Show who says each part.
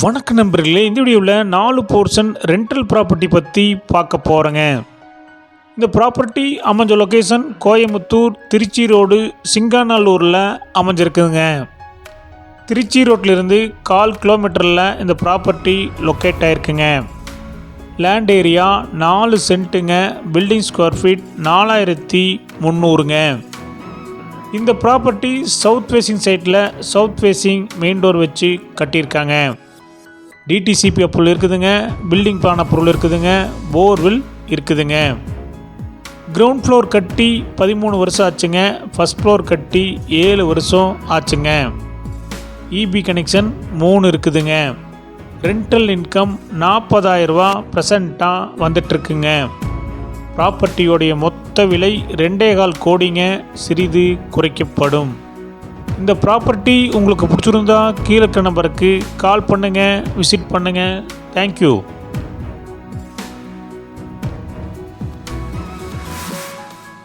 Speaker 1: வணக்க நண்பர்களே இந்த வீடியோவில் நாலு போர்ஷன் ரெண்டல் ப்ராப்பர்ட்டி பற்றி பார்க்க போகிறேங்க இந்த ப்ராப்பர்ட்டி அமைஞ்ச லொக்கேஷன் கோயம்புத்தூர் திருச்சி ரோடு சிங்காநல்லூரில் அமைஞ்சிருக்குதுங்க. திருச்சி ரோட்லேருந்து கால் கிலோமீட்டரில் இந்த ப்ராப்பர்ட்டி லொக்கேட் ஆயிருக்குங்க. லேண்ட் ஏரியா நாலு சென்ட்டுங்க பில்டிங் ஸ்கொயர் ஃபீட் நாலாயிரத்தி முந்நூறுங்க இந்த ப்ராப்பர்ட்டி சவுத் ஃபேஸிங் சைட்டில் சவுத் ஃபேஸிங் மெயின் டோர் வச்சு கட்டியிருக்காங்க. டிடிசிபி அப்ரூவல் இருக்குதுங்க. பில்டிங் பிளான் அப்ரூவல் இருக்குதுங்க. போர்வில் இருக்குதுங்க. கிரவுண்ட் ஃப்ளோர் கட்டி பதிமூணு வருஷம் ஆச்சுங்க. ஃபஸ்ட் ஃப்ளோர் கட்டி ஏழு வருஷம் ஆச்சுங்க. இபி கனெக்ஷன் மூணு இருக்குதுங்க. Rental income நாற்பதாயிரரூபா ப்ரெசண்ட்டாக வந்துட்டுருக்குங்க. ப்ராப்பர்ட்டியோடைய மொத்த விலை ரெண்டே கால் கோடிங்க. சிறிது குறைக்கப்படும். இந்த ப்ராப்பர்ட்டி உங்களுக்கு பிடிச்சிருந்தா கீழே இருக்க நம்பருக்கு கால் பண்ணுங்கள் விசிட் பண்ணுங்கள் தேங்க்யூ